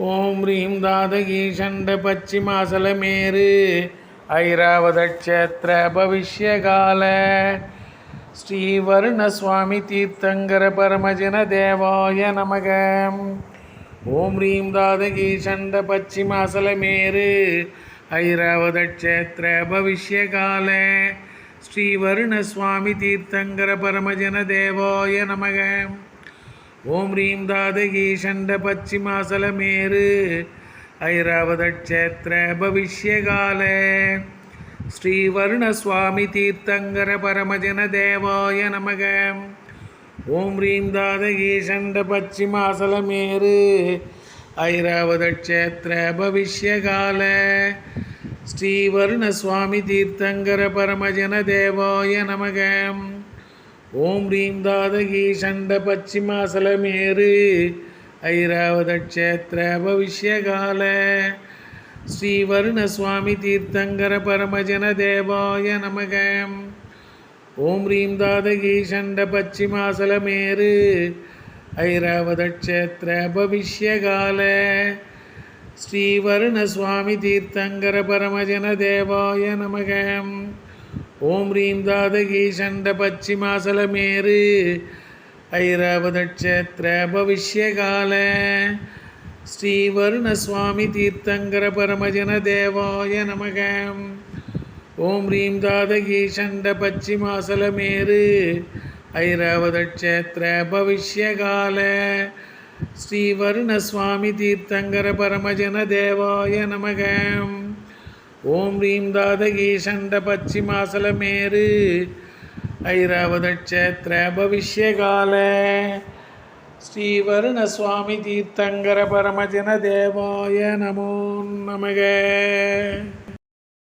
ஓம் ரீம் தாதகி சண்ட பச்சிமாசலமேரு ஐராவத பவிஷ்யகால ஸ்ரீவருணஸ்வாமி தீர்த்தங்கர பரமஜன தேவாய நமக. ஓம் ரீம் தாதகி சண்ட பச்சிமாசலமேரு ஐராவத பவிஷ்யகால ஸ்ரீவருணஸ்வாமி தீர்த்தங்கர பரமஜன தேவாய நமகம் ஓம் ரீம் தாதகி ஷண்ட பச்சிமாசலமேரு ஐராவத பவிஷ்யகால. ஸ்ரீவருணசுவாமி தீர்த்தங்கர பரமஜன தேவாய நமக. ஓம் ரீம் தாதகி ஷண்ட பச்சிமாசலமேரு ஐராவத பவிஷ்யகால. ஸ்ரீவருணசுவாமி தீர்த்தங்கர பரமஜன தேவாய நமகம் ஓம் ரீம் தாதகி சண்ட பச்சிமாசலமேரு ஐராவத க்ஷேத்திர பவிஷ்யகால ஸ்ரீவருணஸ்வாமி தீர்த்தங்கர பரமஜன தேவாய நமக. ஓம் ரீம் தாதகி சண்ட பச்சிமாசலமேரு ஐராவத க்ஷேத்திர பவிஷ்யகால ஸ்ரீவருணஸ்வாமி தீர்த்தங்கர பரமஜன தேவாய நமகம் ஓம் ரீம் தாதகி சண்ட பச்சிமாசலமேரு ஐராவதக்ஷேத்திர பவிஷ்யகால ஸ்ரீவருணசுவாமி தீர்த்தங்கர பரமஜன தேவாய நமக ஓம் ரீம் தாதகி சண்ட பச்சிமாசலமேரு ஐராவதக்ஷேத்திர பவிஷ்யகால ஸ்ரீவருணசுவாமி தீர்த்தங்கர பரமஜன தேவாய நமகம். ஓம் ரீம் தாதகி சண்ட பச்சிமாசலமேரு ஐராவத க்ஷேத்திர பவிஷ்யகால ஸ்ரீவருணஸ்வாமி தீர்த்தங்கர பரமஜன தேவாய நமோ நமக.